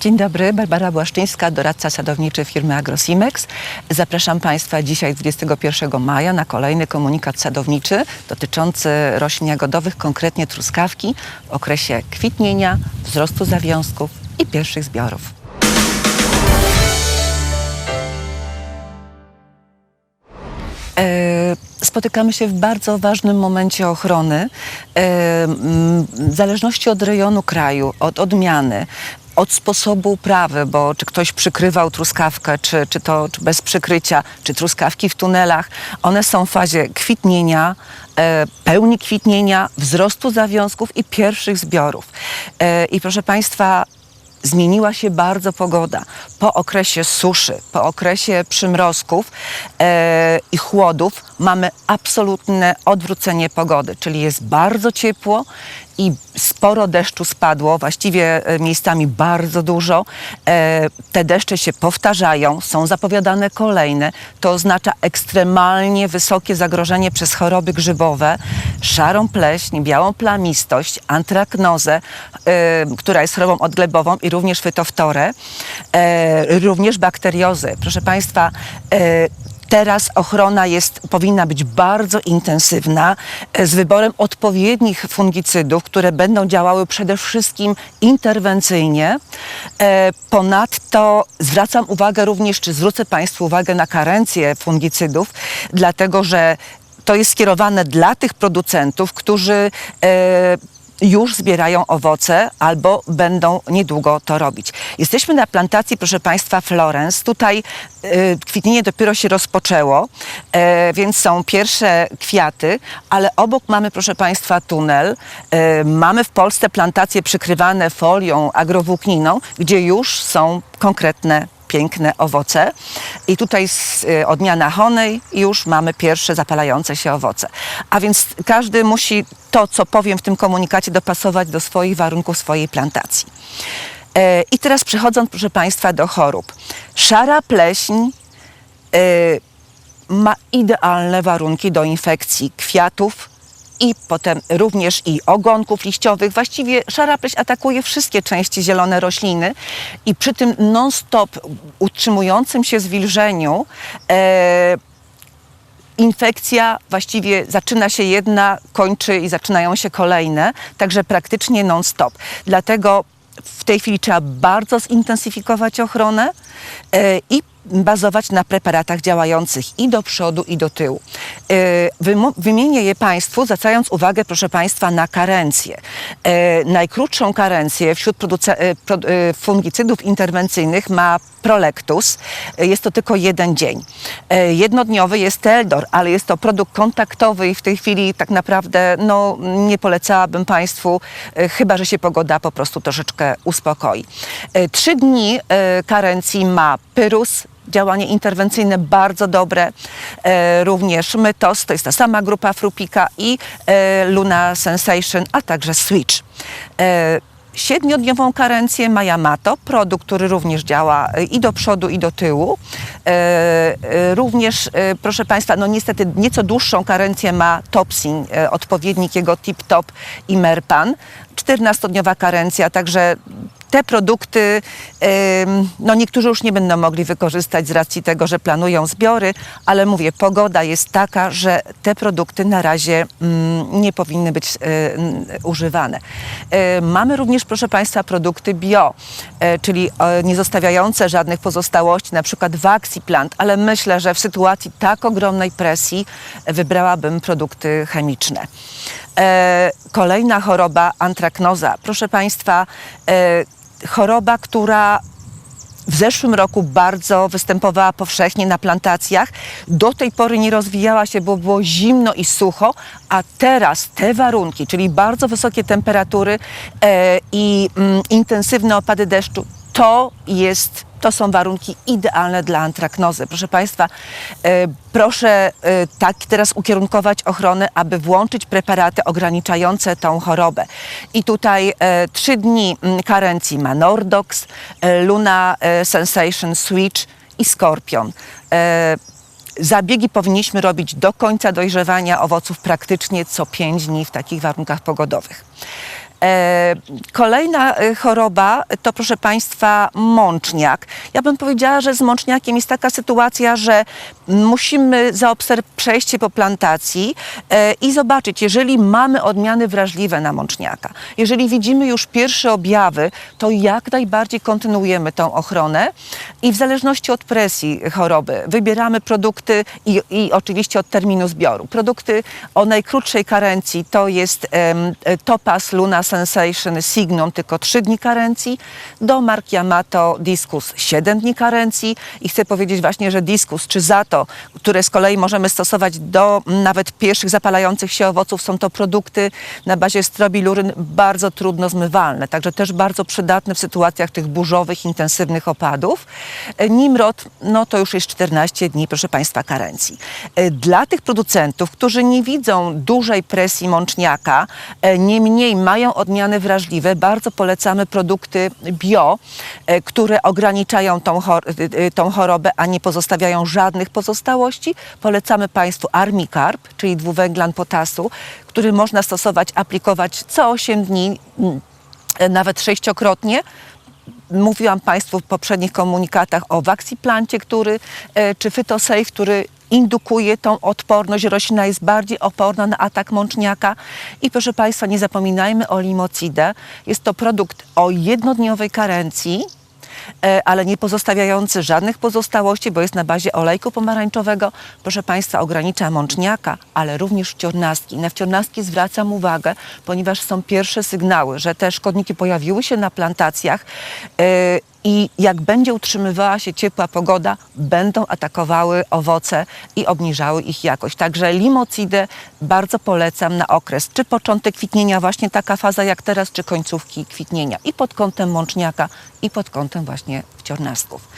Dzień dobry, Barbara Błaszczyńska, doradca sadowniczy firmy Agrosimex. Zapraszam Państwa dzisiaj 21 maja na kolejny komunikat sadowniczy dotyczący roślin jagodowych, konkretnie truskawki w okresie kwitnienia, wzrostu zawiązków i pierwszych zbiorów. E, Spotykamy się w bardzo ważnym momencie ochrony, e, w zależności od rejonu kraju, od odmiany, od sposobu uprawy, bo czy ktoś przykrywał truskawkę, czy, czy to czy bez przykrycia, czy truskawki w tunelach, one są w fazie kwitnienia, e, pełni kwitnienia, wzrostu zawiązków i pierwszych zbiorów. E, I proszę Państwa, zmieniła się bardzo pogoda. Po okresie suszy, po okresie przymrozków e, i chłodów mamy absolutne odwrócenie pogody, czyli jest bardzo ciepło i sporo deszczu spadło, właściwie e, miejscami bardzo dużo. E, te deszcze się powtarzają, są zapowiadane kolejne. To oznacza ekstremalnie wysokie zagrożenie przez choroby grzybowe, szarą pleśń, białą plamistość, antraknozę, e, która jest chorobą odglebową i również fytoftorę, również bakteriozę. Proszę Państwa, Teraz ochrona jest, powinna być bardzo intensywna e, z wyborem odpowiednich fungicydów, które będą działały przede wszystkim interwencyjnie. E, Ponadto zwracam uwagę również, czy zwrócę Państwu uwagę na karencję fungicydów, dlatego że to jest skierowane dla tych producentów, którzy e, już zbierają owoce albo będą niedługo to robić. Jesteśmy na plantacji, proszę Państwa, Florence. Tutaj y, kwitnienie dopiero się rozpoczęło, e, więc są pierwsze kwiaty, ale obok mamy, proszę Państwa, tunel. E, mamy w Polsce plantacje przykrywane folią agrowłókniną, gdzie już są konkretne piękne owoce. I tutaj z, y, odmiana honej już mamy pierwsze zapalające się owoce. A więc każdy musi to, co powiem w tym komunikacie, dopasować do swoich warunków, swojej plantacji. E, I teraz przechodząc, proszę Państwa, do chorób. Szara pleśń e, ma idealne warunki do infekcji kwiatów, i potem również i ogonków liściowych. Właściwie szara pleśń atakuje wszystkie części zielone rośliny i przy tym non-stop utrzymującym się zwilżeniu e, infekcja właściwie zaczyna się jedna, kończy i zaczynają się kolejne, także praktycznie non-stop. Dlatego w tej chwili trzeba bardzo zintensyfikować ochronę e, i bazować na preparatach działających i do przodu, i do tyłu. E, Wymienię je Państwu, zwracając uwagę, proszę Państwa, na karencję. E, Najkrótszą karencję wśród e, fungicydów interwencyjnych ma Prolectus. Jest to tylko jeden dzień. Jednodniowy jest Teldor, ale jest to produkt kontaktowy i w tej chwili tak naprawdę no, nie polecałabym Państwu, chyba że się pogoda po prostu troszeczkę uspokoi. Trzy dni karencji ma Pyrus, działanie interwencyjne bardzo dobre, e, również Mytos, to jest ta sama grupa Frupika i e, Luna Sensation, a także Switch. E, Siedmiodniową karencję ma Yamato, produkt, który również działa i do przodu, i do tyłu. Również, proszę Państwa, no niestety nieco dłuższą karencję ma Topsin, odpowiednik jego Tip Top i Merpan. 14-dniowa karencja, także te produkty, no niektórzy już nie będą mogli wykorzystać z racji tego, że planują zbiory, ale mówię, pogoda jest taka, że te produkty na razie mm, nie powinny być y, używane. Y, mamy również, proszę Państwa, produkty bio, y, czyli nie zostawiające żadnych pozostałości, na przykład Vaxiplant, ale myślę, że w sytuacji tak ogromnej presji wybrałabym produkty chemiczne. E, kolejna choroba, antraknoza. Proszę Państwa, e, choroba, która w zeszłym roku bardzo występowała powszechnie na plantacjach. Do tej pory nie rozwijała się, bo było zimno i sucho, a teraz te warunki, czyli bardzo wysokie temperatury e, i mm, intensywne opady deszczu, to jest to są warunki idealne dla antraknozy. Proszę Państwa, e, proszę e, tak teraz ukierunkować ochronę, aby włączyć preparaty ograniczające tą chorobę. I tutaj e, trzy dni mm, karencji ma Nordox, Luna Sensation Switch i Scorpion. E, Zabiegi powinniśmy robić do końca dojrzewania owoców praktycznie co 5 dni w takich warunkach pogodowych. E, kolejna e, choroba to proszę Państwa mączniak. Ja bym powiedziała, że z mączniakiem jest taka sytuacja, że musimy zaobserwować przejście po plantacji e, i zobaczyć, jeżeli mamy odmiany wrażliwe na mączniaka, jeżeli widzimy już pierwsze objawy, to jak najbardziej kontynuujemy tą ochronę i w zależności od presji choroby wybieramy produkty i, i oczywiście od terminu zbioru. Produkty o najkrótszej karencji to jest em, Topaz Sensation Signum, tylko 3 dni karencji, do mark Yamato Discus 7 dni karencji i chcę powiedzieć właśnie, że Discus czy Zato, które z kolei możemy stosować do nawet pierwszych zapalających się owoców, są to produkty na bazie strobiluryn bardzo trudno zmywalne, także też bardzo przydatne w sytuacjach tych burzowych, intensywnych opadów. E, Nimrod, no to już jest 14 dni, proszę Państwa, karencji. E, Dla tych producentów, którzy nie widzą dużej presji mączniaka, e, niemniej mają odmiany wrażliwe, bardzo polecamy produkty bio, e, które ograniczają y, y, tą chorobę, a nie pozostawiają żadnych pozostałości. Polecamy Państwu Armicarb, czyli dwuwęglan potasu, który można stosować, aplikować co 8 dni, mm, e, nawet sześciokrotnie. Mówiłam Państwu w poprzednich komunikatach o Waxiplancie, który, e, czy Phytosafe, który indukuje tą odporność. Roślina jest bardziej oporna na atak mączniaka. I proszę Państwa, nie zapominajmy o limocidę. Jest to produkt o jednodniowej karencji, e, ale nie pozostawiający żadnych pozostałości, bo jest na bazie olejku pomarańczowego. Proszę Państwa, ogranicza mączniaka, ale również wciornastki. Na wciornastki zwracam uwagę, ponieważ są pierwsze sygnały, że te szkodniki pojawiły się na plantacjach e, i jak będzie utrzymywała się ciepła pogoda, będą atakowały owoce i obniżały ich jakość. Także limocidę bardzo polecam na okres, czy początek kwitnienia, właśnie taka faza jak teraz, czy końcówki kwitnienia i pod kątem mączniaka, i pod kątem właśnie wciornastków.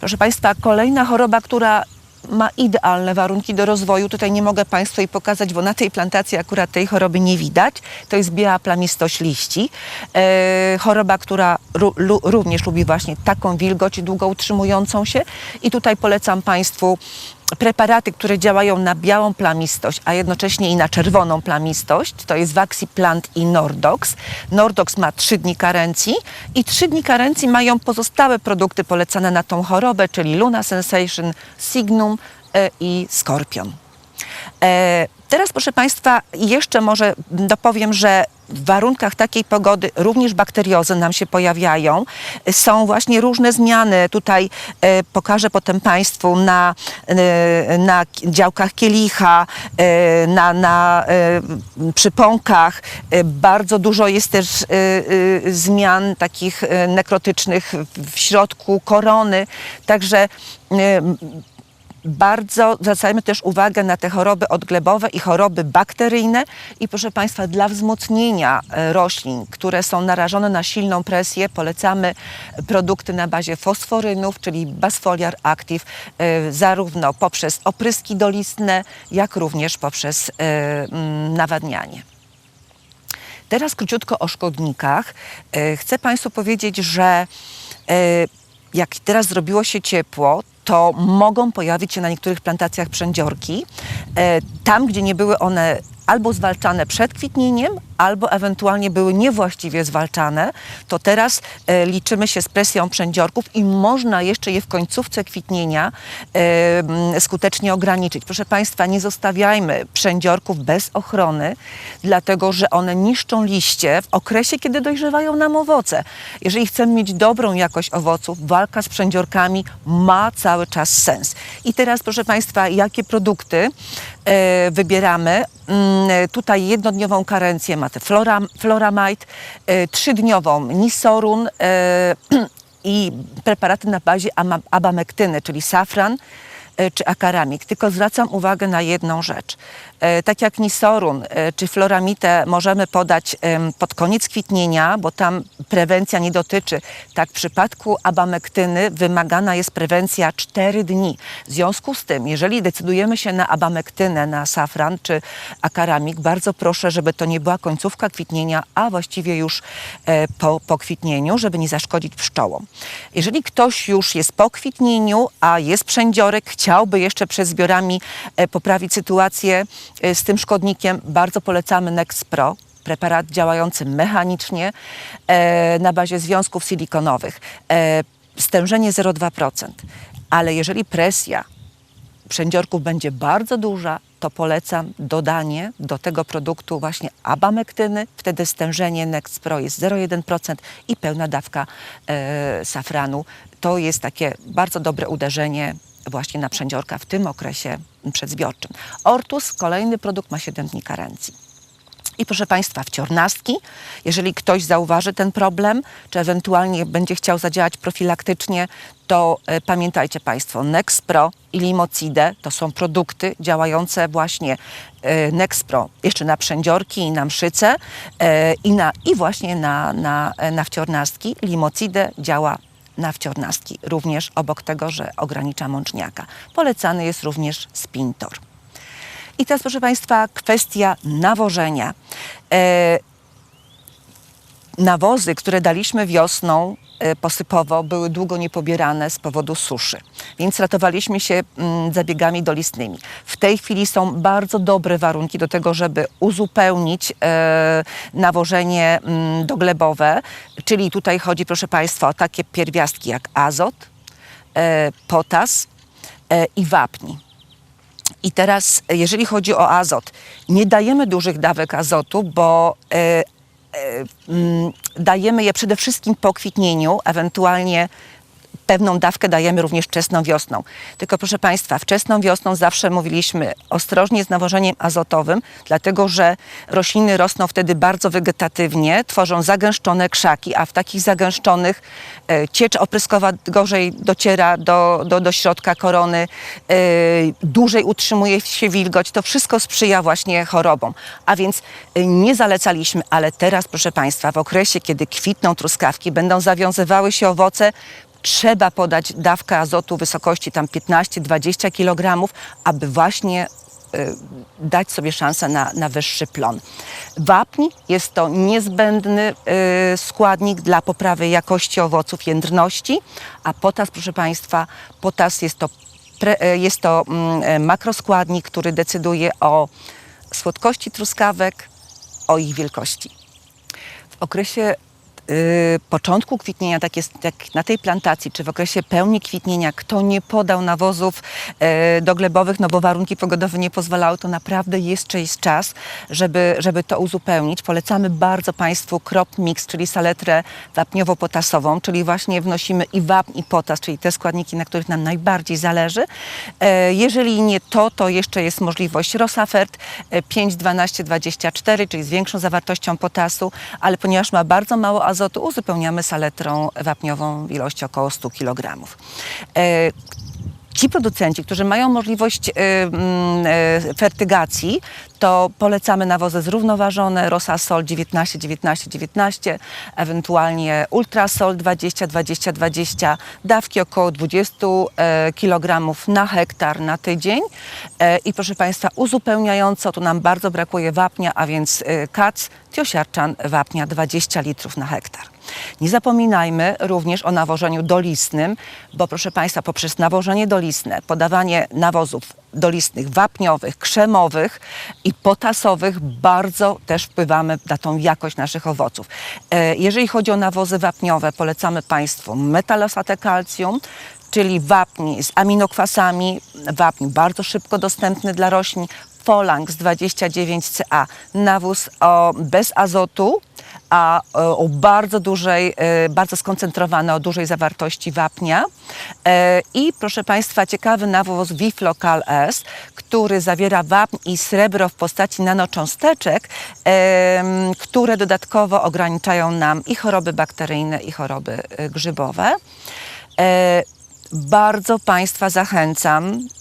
Proszę Państwa, kolejna choroba, która ma idealne warunki do rozwoju. Tutaj nie mogę Państwu jej pokazać, bo na tej plantacji akurat tej choroby nie widać. To jest biała plamistość liści. E, choroba, która również lubi właśnie taką wilgoć długo utrzymującą się. I tutaj polecam Państwu preparaty, które działają na białą plamistość, a jednocześnie i na czerwoną plamistość. To jest Vaxiplant i Nordox. Nordox ma 3 dni karencji i 3 dni karencji mają pozostałe produkty polecane na tą chorobę, czyli Luna Sensation, Signum e, i Scorpion. E, Teraz, proszę Państwa, jeszcze może dopowiem, że w warunkach takiej pogody również bakteriozy nam się pojawiają. Są właśnie różne zmiany. Tutaj e, pokażę potem Państwu na, e, na działkach kielicha, e, na, na przypąkach. Bardzo dużo jest też zmian takich nekrotycznych w- środku korony. Także bardzo zwracajmy też uwagę na te choroby odglebowe i choroby bakteryjne. I proszę Państwa, dla wzmocnienia e, roślin, które są narażone na silną presję, polecamy produkty na bazie fosforynów, czyli Basfoliar Active, e, zarówno poprzez opryski dolistne, jak również poprzez e, mm, nawadnianie. Teraz króciutko o szkodnikach. Chcę Państwu powiedzieć, że jak teraz zrobiło się ciepło, to mogą pojawić się na niektórych plantacjach przędziorki. E, Tam, gdzie nie były one albo zwalczane przed kwitnieniem, albo ewentualnie były niewłaściwie zwalczane, to teraz e, liczymy się z presją przędziorków i można jeszcze je w końcówce kwitnienia e, m, skutecznie ograniczyć. Proszę Państwa, nie zostawiajmy przędziorków bez ochrony, dlatego że one niszczą liście w okresie, kiedy dojrzewają nam owoce. Jeżeli chcemy mieć dobrą jakość owoców, walka z przędziorkami ma cały czas sens. I teraz, proszę Państwa, jakie produkty e, wybieramy? Mm, Tutaj jednodniową karencję ma flora, Floramide, e, trzydniową Nisorun e, i preparaty na bazie abamektyny, czyli safran e, czy akaramik. Tylko zwracam uwagę na jedną rzecz. E, Tak jak Nisorun e, czy Floramitę możemy podać pod koniec kwitnienia, bo tam prewencja nie dotyczy. Tak w przypadku abamektyny wymagana jest prewencja 4 dni. W związku z tym, jeżeli decydujemy się na abamektynę, na safran czy akaramik, bardzo proszę, żeby to nie była końcówka kwitnienia, a właściwie już e, po, po kwitnieniu, żeby nie zaszkodzić pszczołom. Jeżeli ktoś już jest po kwitnieniu, a jest przędziorek, chciałby jeszcze przed zbiorami poprawić sytuację z tym szkodnikiem, bardzo polecamy Next Pro preparat działający mechanicznie e, na bazie związków silikonowych. E, stężenie 0,2%. Ale jeżeli presja przędziorków będzie bardzo duża, to polecam dodanie do tego produktu właśnie abamektyny. Wtedy stężenie Next Pro jest 0,1% i pełna dawka e, safranu. To jest takie bardzo dobre uderzenie właśnie na przędziorka w tym okresie przedzbiorczym. Ortus, kolejny produkt, ma 7 dni karencji. I proszę Państwa, wciornastki, jeżeli ktoś zauważy ten problem, czy ewentualnie będzie chciał zadziałać profilaktycznie, to e, pamiętajcie Państwo, Nexpro i Limocide to są produkty działające właśnie e, Nexpro jeszcze na przędziorki i na mszyce e, i, na, i właśnie na, na, na wciornastki. Limocide działa na wciornastki, również obok tego, że ogranicza mączniaka. Polecany jest również Spintor. I teraz, proszę Państwa, kwestia nawożenia. E, nawozy, które daliśmy wiosną e, posypowo, były długo niepobierane z powodu suszy, więc ratowaliśmy się mm, zabiegami dolistnymi. W tej chwili są bardzo dobre warunki do tego, żeby uzupełnić e, nawożenie mm, doglebowe, czyli tutaj chodzi, proszę Państwa, o takie pierwiastki jak azot, e, potas i wapni. I teraz, jeżeli chodzi o azot, nie dajemy dużych dawek azotu, bo dajemy je przede wszystkim po kwitnieniu, ewentualnie pewną dawkę dajemy również wczesną wiosną. Tylko proszę Państwa, wczesną wiosną zawsze mówiliśmy ostrożnie z nawożeniem azotowym, dlatego że rośliny rosną wtedy bardzo wegetatywnie, tworzą zagęszczone krzaki, a w takich zagęszczonych e, ciecz opryskowa gorzej dociera do, do, do środka korony, e, dłużej utrzymuje się wilgoć. To wszystko sprzyja właśnie chorobom. A więc e, nie zalecaliśmy, ale teraz proszę Państwa, w okresie, kiedy kwitną truskawki, będą zawiązywały się owoce, trzeba podać dawkę azotu wysokości tam 15-20 kg, aby właśnie y, dać sobie szansę na, na wyższy plon. Wapń jest to niezbędny y, składnik dla poprawy jakości owoców, jędrności, a potas, proszę Państwa, potas jest to, y, jest to mm, makroskładnik, który decyduje o słodkości truskawek, o ich wielkości. W okresie początku kwitnienia, tak jest jak na tej plantacji, czy w okresie pełni kwitnienia, kto nie podał nawozów y, doglebowych, no bo warunki pogodowe nie pozwalały, to naprawdę jeszcze jest czas, żeby, żeby to uzupełnić. Polecamy bardzo Państwu crop mix, czyli saletrę wapniowo-potasową, czyli właśnie wnosimy i wapń, i potas, czyli te składniki, na których nam najbardziej zależy. E, jeżeli nie to, to jeszcze jest możliwość Rosafert e, 5, 12, 24, czyli z większą zawartością potasu, ale ponieważ ma bardzo mało azotu, uzupełniamy saletrą wapniową w ilości około 100 kg. Ci producenci, którzy mają możliwość y, mm, y, fertygacji, to polecamy nawozy zrównoważone, Rosasol 19, 19, 19, ewentualnie Ultrasol 20, 20, 20, dawki około 20 e, kg na hektar na tydzień. E, I proszę Państwa, uzupełniająco, tu nam bardzo brakuje wapnia, a więc e, kac, tiosiarczan, wapnia 20 litrów na hektar. Nie zapominajmy również o nawożeniu dolistnym, bo proszę Państwa, poprzez nawożenie dolistne, podawanie nawozów dolistnych, wapniowych, krzemowych i potasowych bardzo też wpływamy na tą jakość naszych owoców. E, Jeżeli chodzi o nawozy wapniowe, polecamy Państwu metalosatę kalcium, czyli wapń z aminokwasami, wapń bardzo szybko dostępny dla roślin, Folang z 29CA, nawóz o, bez azotu, a o, o bardzo dużej, e, bardzo skoncentrowane, o dużej zawartości wapnia. E, I proszę Państwa, ciekawy nawóz Viflocal S, który zawiera wapń i srebro w postaci nanocząsteczek, które dodatkowo ograniczają nam i choroby bakteryjne, i choroby e, grzybowe. E, Bardzo Państwa zachęcam, e,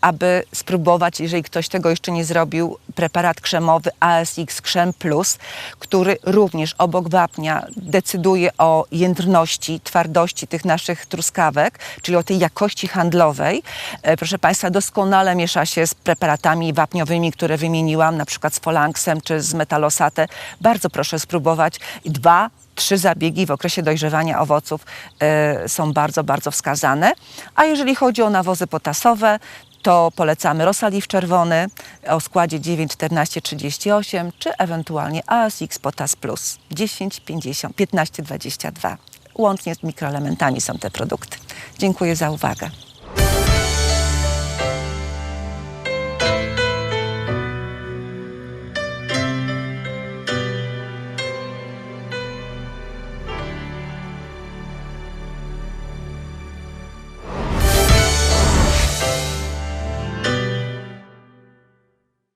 aby spróbować, jeżeli ktoś tego jeszcze nie zrobił, preparat krzemowy ASX Krzem Plus, który również obok wapnia decyduje o jędrności, twardości tych naszych truskawek, czyli o tej jakości handlowej. E, Proszę Państwa, doskonale miesza się z preparatami wapniowymi, które wymieniłam, na przykład z Folanksem czy z Metalosate. Bardzo proszę spróbować. Dwa, trzy zabiegi w okresie dojrzewania owoców e, są bardzo, bardzo wskazane. A jeżeli chodzi o nawozy potasowe, to polecamy Rosaliv czerwony o składzie 9, 14, 38, czy ewentualnie ASX Potas Plus 10, 50, 15, 22. Łącznie z mikroelementami są te produkty. Dziękuję za uwagę.